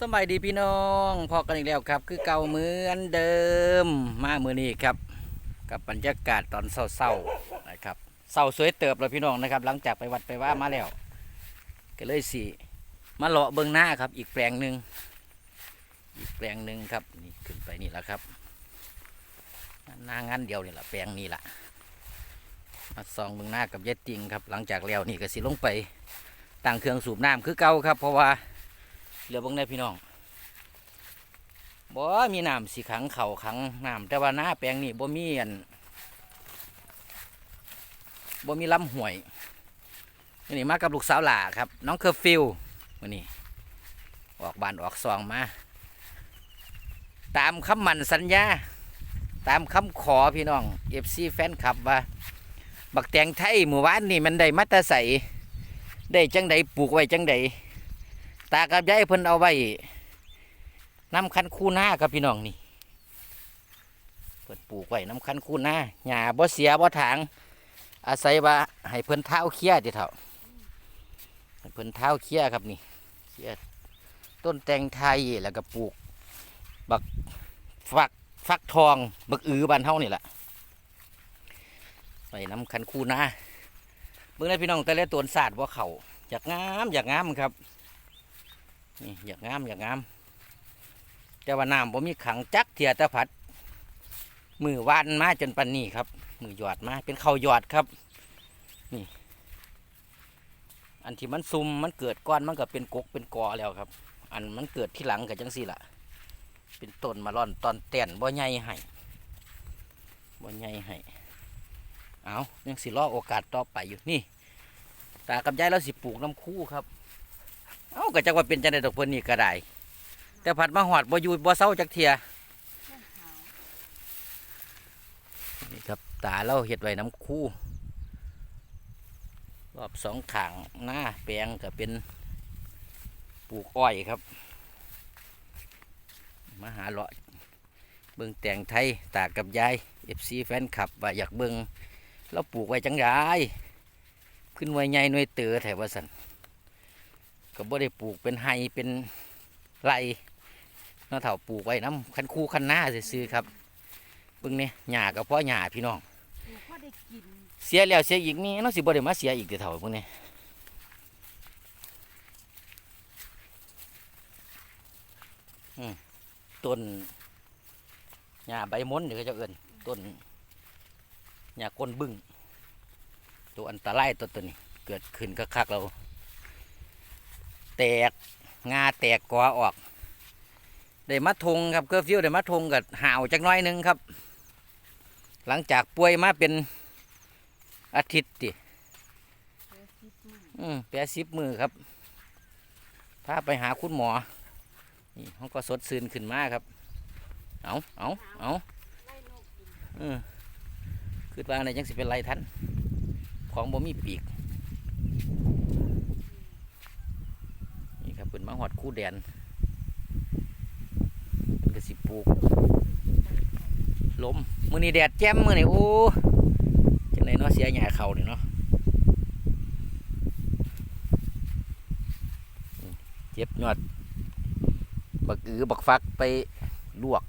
สบายดีพี่น้องพอกันอีกแล้วครับ คือเก่าเหมือนเดิมมาเมื่อนี้ครับ กับบรรยากาศตอนเศร้าๆนะครับเศร้าสวยเติบเลยพี่น้องนะครับ หลังจากไปวัดไปว่ามาแล้ว ก็เลยสิมาเลาะเบื้องหน้าครับ อีกแปลงหนึ่งอีกแปลงหนึ่งครับนี่ขึ้นไปนี่แหละครับหน้างานเดียวนี่แหละแปลงนี่แหละมาส่องเบื้องหน้ากับเยายติงครับ หลังจากแล้วนี่ก็สิลงไปตั้งเครื่องสูบน้ำคือเก่าครับ เพราะว่า เหลือบางได้พี่น้องบ่มีน้ำสีขังเข่าขังน้ำแต่ว่าหน้าแปลงนี่บ่มีอันบ่มีลำห่วยนี่มากับลูกสาวหล่าครับ น้องเคอร์ฟิลวันนี้ออกบานออกซองมา ตามคำมันสัญญา ตามคำขอพี่น้องเอฟซีแฟนคลับว่า บักแตงไทยหมู่บ้านนี่มันได้มาแตาใสได้จังใดปลูกไว้จังใด ตากับยายเพิ่นเอาไว้น้ำคันคู่หน้าครับพี่น้องนี่เพิ่นปลูกไว้น้ำคันคู่หน้าหญ้าบ่เสียบ่ถาง อาศัยว่าให้เพิ่นเท้าเคี้ยติเถ่าให้เพิ่นเท้าเคี้ยครับนี่เคี้ยต้นแตงไทยแล้วก็ปลูก บักฟักฟักทอง บักอือบ้านเฮานี่แหละไปน้ำคันคู่หน้าเบิ่งไดพี่น้องแต่ละตัวศาสตร์ว่าเขาอยากงามอยากงามครับ นี่อยากงามอยากงามแต่ว่าน้ำผมมีขังจักเทียตะพัด มือวานมาจนปันนี้ครับ มือหยอดมาเป็นเขาหยอดครับ นี่ อันที่มันซุ่มมันเกิดก้อนมันก็เป็นกกเป็นกอแล้วครับ อันมันเกิดที่หลังกับจังสี่ละเป็นต้นมาร่อนตอนเตนบ่ใหญ่ให้บ่ใหญ่ให้เอายังสิรอโอกาสต่อไปอยู่นี่ตากับยายเราสิปลูกน้ำคู่ครับ เอ้าก็จักว่าเป็นจังไดดอกเพิ่นนี่ก็ได้ แต่ผัดมาหอดบ่อยู่บ่เศร้าจักเทียนี่ครับตาเราเฮ็ดไว้น้ำคู่ รอบสองขางหน้าแปลงก็เป็นปลูกอ้อยครับ มาหาเลาะเบิ่งแต่งไทยตากับยาย FC แฟนคลับว่าอยากเบิ่งเราปลูกไว้จังไดขึ้นไว้ใหญ่หน่วยเต๋อแถวว่าสัน ก็บ่ได้ปลูกเป็นไฮเป็นไรเนาะเถาปลูกไว้น้ำคันคูคันหน้าซื้อๆครับเบิ่งเนี่ยหญ้าก็เพราะหญ้าพี่น้องเสียแล้วเสียอีกมีเนาะสิบ่ได้มาเสียอีกเดี๋ยวเถาเบิ่งเนี่ยต้นหญ้าใบม้นเดี๋ยวเขาจะเอิ้นต้นหญ้าก้นบึ้งตัวอันตรายตัวตัวนี้ เกิดขึ้นคักๆเรา แตกงาแตกกอออก ได้มาทงครับเกอร์ฟิวได้มาทงกับห่าวจักน้อยนึงครับ หลังจากป่วยมาเป็นอาทิตย์ติอืมแปดสิบมือครับพาไปหาคุณหมอ นี่เขาก็สดซื่นขึ้นมากครับ เอาเอาเอาอืมคือว่าในยังสิเป็นไรทันของบ่มีปีก นี่ครับเป็นมาหอดคู่แดนเป็นกระสิปลูกลมมือนี้แดดแจ่มมือนี่โอ้จังไหนเนาะเสียหญ้าเขาเนี่ยเนาะเจ็บยอดบักอือบักฟักไปลวก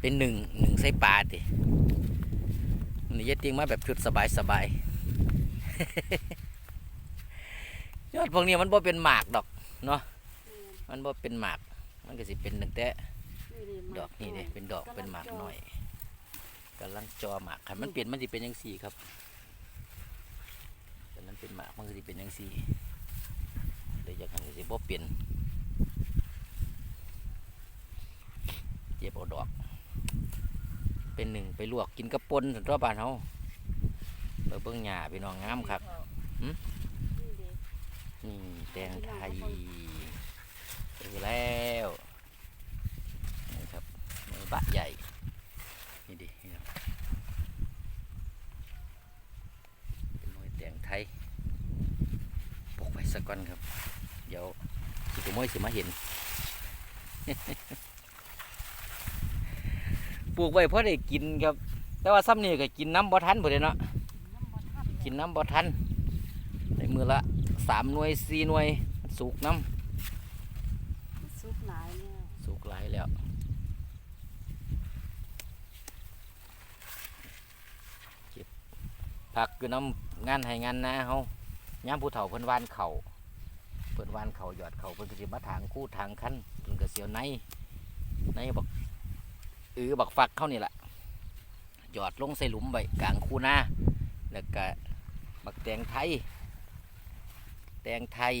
เป็นหนึ่งหนึ่งใส่ปลาติมันนี่ยายติงมาแบบชุดสบายสบาย ยอดพวกนี้มันบ่เป็นหมากดอกเนาะมันบ่เป็นหมาก มันก็สิเป็นตั้งแต่ดอกนี่เด้เป็นดอกเป็นหมากหน่อยกำลังจอหมากคันมันเปลี่ยนมันสิเป็นยังสี่ครับแต่นั้นเป็นหมากมันก็สิเป็นยังสี่เดี๋ยวจะคันก็สิบ่เปลี่ยนเจ็บเอาดอก เป็นหนึ่งไปลวกกินกระปนสันตัวบ้านเฮาเราเบิ่งหญ้าพี่น้องงามครับนี่เด็ก นี่แตงไทยเจอแล้วนี่ครับมือบะใหญ่นี่ดินี่ครับเป็นหน่วยแตงไทยปกไว้สักก่อนครับ เดี๋ยวสิขโมยสิมาเห็นปลูกไว้เพราะได้กินครับ แต่ว่าซ้ำนี่ก็กินน้ำบ่ทันหมดเลยเนาะน้ำบ่ทันกินน้ำบ่ทันในมื อละสามหน่วยสี่หน่วยสุกน้กหลายเนี่ยสุกหลายแล้วเก็บผักคือน้ำงานให้งานนะเฮาย่ามผู้เฒ่าเพิ่นวานเขาเพิ่นวานเขาหยอดเขาเพิ่นก็สิมาถางคู่ถางคันเพิ่นก็เสียวในในบักเออบักฟักเขานี่แหละหยอดลงใส่หลุมไว้กลางคูนาแล้วก็บักแตงไทย แตงไทย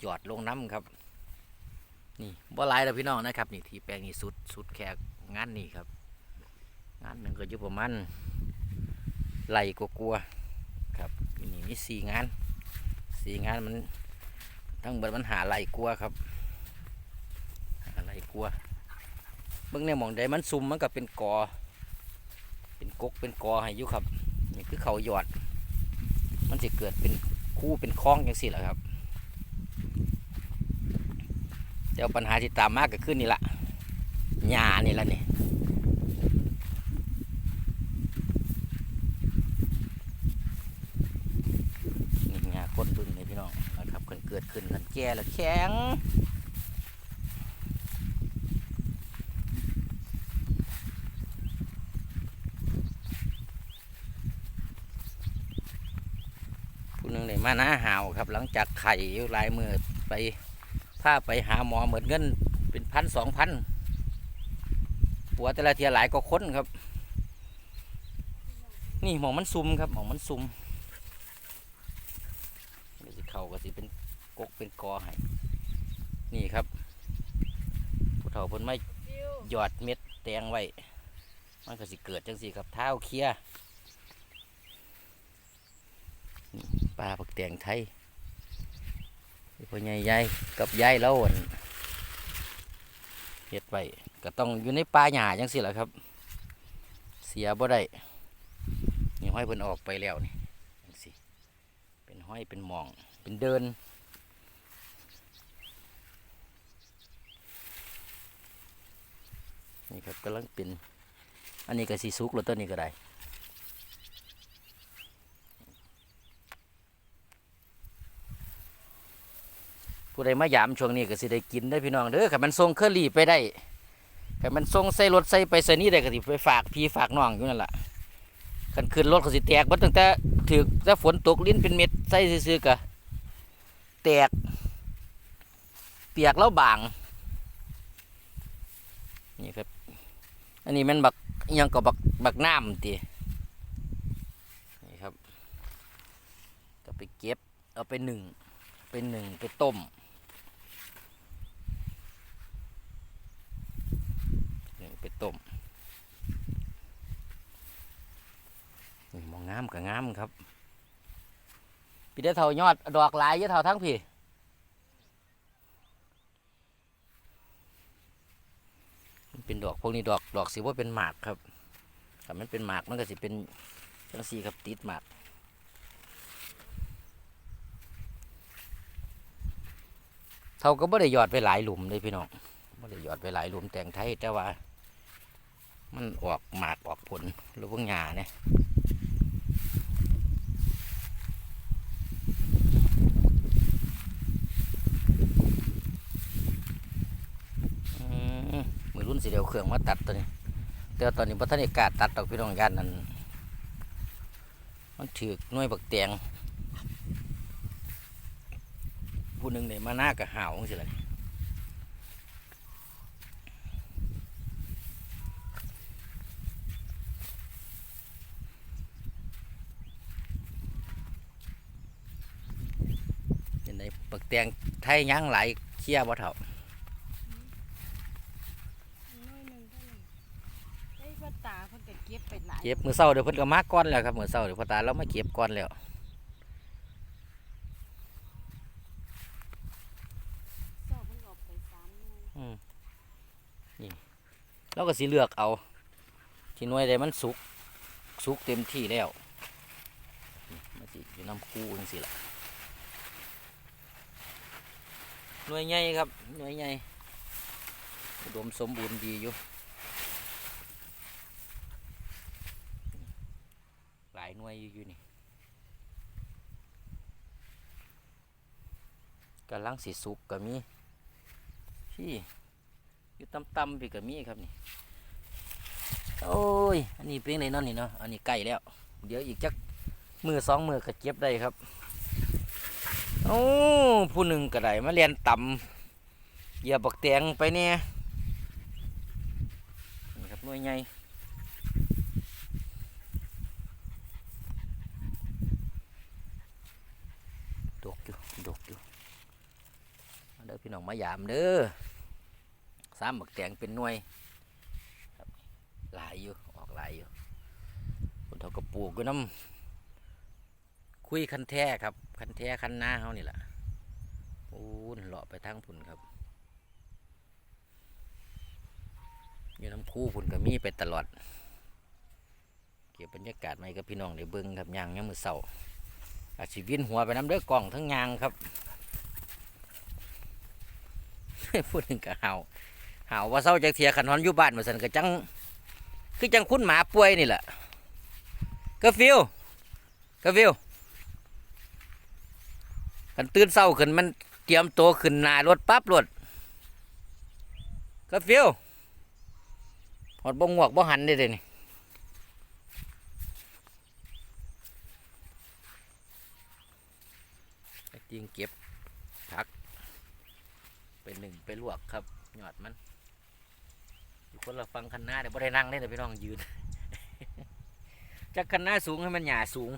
หยอดลงน้ำครับ นี่บ่หลายแล้วพี่น้องนะครับ นี่ที่แปลงนี่สุดสุดแขกงานนี่ครับ งานหนึ่งก็อยู่ประมาณไหลกกลัวๆครับนี่มีสี่งานสี่งานมันทั้งเบิดมันหาไหลกลัวครับหาไหลกลัวเบิ่งในหมองใดมันซุ่มมันก็เป็นกอ เป็นกกเป็นกอให้ยู่ครับนี่คือเขาหยอด มันจะเกิดเป็น คู่เป็นคล้องอย่างสิแหละครับเดี๋ยวปัญหาที่ตามมาก็ขึ้นนี่ละหญ้านี่ละนี่นี่หญ้าคนบึ้งนี่พี่น้องนะครับเกิดเกิดขึ้นกันแก่แล้วแข็งผู้หนึงเลย มาหน้าหาวครับ หลังจากไข่อยู่หลายมือไปถ้าไปหาหมอเหมือนเงิน เป็นพันสองพันปัวแต่ละเทียหลายก็ค้นครับ นี่หมองมันซุ่มครับหมองมันซุ่มเดี๋ยวสิเขาก็สิเป็นกกเป็นกอให้นี่ครับผู้เฒ่าเพิ่นไม่หยอดเม็ดแตงไว้ มันก็สิเกิดจังสิครับเท้าเคลียนี่ปลาปักแตงไทยพ่อใหญ่ยายกับยายแล้วนเฮ็ดไว้ก็ต้องอยู่ในป่าหญ้าจังสิแหละครับ เสียบ่ได้นี่ห้อยเพิ่นออกไปแล้วนี่จังสิเป็นห้อยเป็นมองเป็นเดินนี่ครับกำลังเป็น อันนี้ก็สีสุกแล้วต้นนี้ก็ได้ ผู้ใดมายามช่วงนี้ก็สิได้กินได้พี่น้องเด้อขันมันส่งเคอรี่ไปได้ขันมันส่งใส่รถใส่ไปใส่นี่ได้ก็สิไปฝากพี่ฝากน้องอยู่นั่นแหละขันขึ้นรถก็สิแตกเบ่ตั้งแต่ถือแต่ฝนตกลิ้นเป็นเม็ดใส่ซื่อๆกะแตก เปียกแล้วบางนี่ครับ อันนี้มันบักยังก็บักบักน้ำตีนี่ครับ ก็ไปเก็บเอาไปหนึ่งไปหนึ่งไปต้ม หนึ่งไป ต้มนี่มองงามกับงามครับ พี่ได้เท่ายอดดอกหลายเยอะเท่าทั้งพี่เป็นดอกพวกนี้ดอกดอกสิว่าเป็นหมากครับถ้ามันเป็นหมากมันก็สิเป็นจังสีครับติดหมากเท่าก็บ่ได้หยอดไปหลายหลุมเลยพี่น้องบ่ได้หยอดไปหลายหลุมแต่งไทยแต่ว่า มันออกหมากออกผลหรือว่าหญ้าเนี่ยมือรุ่นสีเดียวเครื่องมาตัดตัวนี้แต่ตอนนี้พระท่านเอกาตัดดอกพี่น้องยันนั้นมันถือหน่วยบักแตงผู้หนึ่งเนี่ยมาหน้ากับหาวสิเลย เห็นไดปัก แตงไทยยังหลายเคี้ยบ่เท่าน้อยหนึงเท่านั้นไอ้พ่อตาเพิ่นก็เก็บไปหลายเก็บมือเศร้าเดี๋ยวเพิ่นก็มาก้อนแล้วครับมือเศร้าเดี๋ยวพ่อตาเรามาเก็บก้อนแล้วซอกเพิ่นออกไปสามหน่วยเราก็สิเลือกเอา ที่หน่วยใดมันสุกสุกเต็มที่แล้วนี่มันสิอยู่น้ำคูจังสิล่ะ หน่วยใหญ่ครับ หน่วยใหญ่อุดมสมบูรณ์ดีอยู่ หลายหน่วยอยู่อยู่นี่กำลังสิสุกก็มีที่อยู่ต่ำๆพี่ก็มีครับนี่โอ้ย อันนี้เป็นไงเนาะนี่เนาะ อันนี้ใกล้แล้ว เดี๋ยวอีกจักมือสองมือก็เก็บได้ครับ โอ้ผู้หนึ่งก็ได้มาเรียนต่ำเหยียบบักแตงไปเนี่ยนี่ครับหน่วยใหญ่ดกอยู่ดกอยู่เด้อพี่น้องมายามเด้อสามบักแตงเป็นหน่วยหลายอยู่ออกหลายอยู่คนเขาก็ปลูกอยู่น้ำคุยคันแท้ครับ คันแท้คันหน้าเขานี่แหละปูนเลาะไปทางพุ่นครับอยู่น้ำคู่พุ่นก็มีไปตลอด เก็บบรรยากาศมาให้กับพี่น้องได้เบิ่งครับยางยามมือเสาอาชีวินหัวไปน้ำเด้อกล่องทั้งยางครับพูดถึงก็เห่าเห่าว่าเศร้าจากเทียขันนอนอยู่บ้านมาสันก็จังคือจังคุ้นหมาป่วยนี่แหละกาฟิวกาฟิว กันตื่นเศร้าขึ้นมันเตรียมตัวขึ้นหนารถปั๊บรถกาฟิวหอดบ่งวกบ่หันได้เลยนี่จริงเก็บผัก ไปหนึ่งไปลวกครับหยอดมันอยู่คนละฟังคันหน้าเดี๋ยวบ่ได้นั่งได้แต่พี่น้องยืนจากคันหน้าสูงให้มันหยาสูง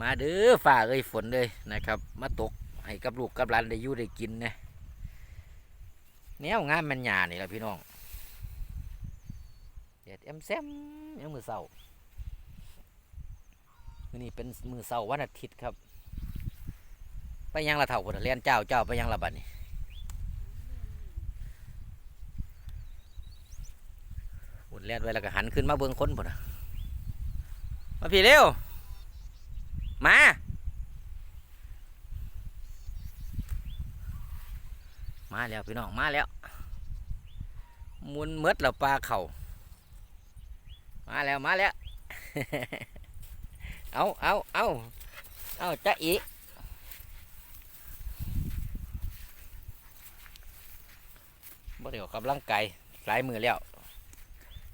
มาเด้อฝ่าเอ้ยฝนเลยนะครับ มาตกให้กับลูกกับหลานได้อยู่ได้กินนะแนวงามมันหยานี่แหละพี่น้องเด็ดเอ็มแซมยังมือเศร้ามื้อนี่เป็นมือเศร้าวันอาทิตย์ครับ ไปยังละเถ่าพุ่นน่ะเรียนเจ้าเจ้าไปยังละบัดนี่หุ่นเลียนไว้แล้วก็หันขึ้นมาเบิ่งค้นพุ่นน่ะมาพี่เร็ว มา มาแล้วพี่น้องมาแล้วมุนเมดแล้วปลาเข่ามาแล้วมาแล้ว เอาเอาเอาเอาจะอีบ่ได้ออกกำลังกายหลายมือแล้ว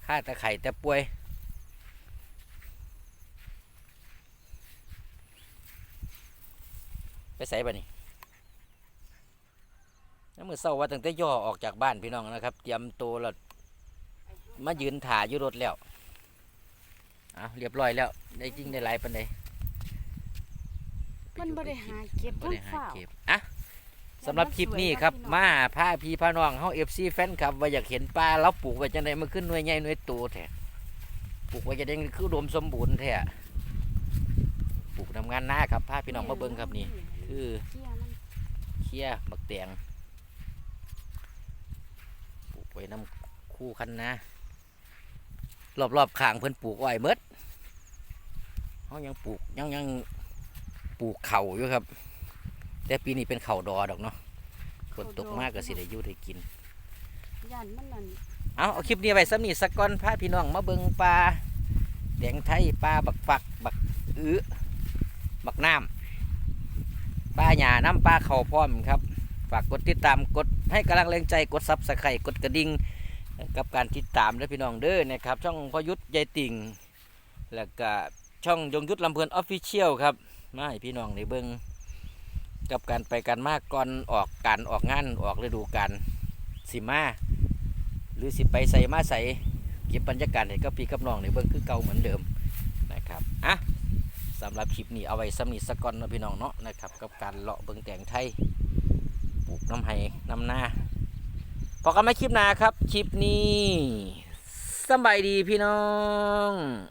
ข้าแต่ไข่แต่ป่วย ไปใส่บ่นี่น้ำมือเศร้าว่าตั้งแต่ย่อออกจากบ้านพี่น้องนะครับ เตรียมตัวแล้วมายืนถ่าอยู่รถแล้วเอาเรียบร้อยแล้ว ได้จริงได้หลายปันใดมันบ่ได้หาเก็บบ่ทั้งได้หาฝ้าวเก็บอะสำหรับคลิปนี้ครับมาพาพี่พาน้องเฮาเอฟซีแฟนครับว่าอยากเห็นปลาเราปลูกไว้จังไดมันขึ้นหน่วยใหญ่หน่วยโตแท้ปลูกไว้จะได้คืออุดมสมบูรณ์แท้ปลูกทำงานหน้าครับพาพี่น้องมาเบิ่งครับนี่ คือเกี้ยมันเคี้ยบักแตงปลูกไว้น้ำคู่คันนะรอบๆข้างเพิ่นปลูกอ้อยเมดเฮายังปลูกยังยังปลูกเข่าวอยู่ครับ แต่ปีนี้เป็นเข่าวดอดอกเนาะฝนตกมากก็สิได้อยู่ได้กินย่านมันนั่นเอาเอาคลิปนี้ไว้สำนีสักก่อนพาพี่น้องมาเบิงปลาแดงไทยปลาบักฝักบักอื้อบักน้ำ ปลาหยาน้ำปลาเข่าพร้อมครับ ฝากกดติดตามกดให้กำลังแรงใจกดซับสไครต์กดกระดิ่งกับการติดตามด้วยพี่น้องเด้อนะครับ ช่องพยุทธยายติ่งแล้วก็ช่องยงยุทธลำเพลินออฟฟิเชียลครับมาให้พี่น้องในเบิงกับการไปกันมากก่อนออกการออกงานออกฤดูกาลสิมา หรือสิไปใส่มาใส่เก็บบรรยากาศให้กับพี่กับน้องในเบื้องคือเก่าเหมือนเดิมนะครับอะ สำหรับคลิปนี้เอาไว้สำนีสักก่อนนะพี่น้องเนาะนะครับกับการเลาะเบิ่งแตงไทยปลูกน้ำไห้น้ำนาพอกันไม่คลิปหน้าครับ คลิปนี้สบายดีพี่น้อง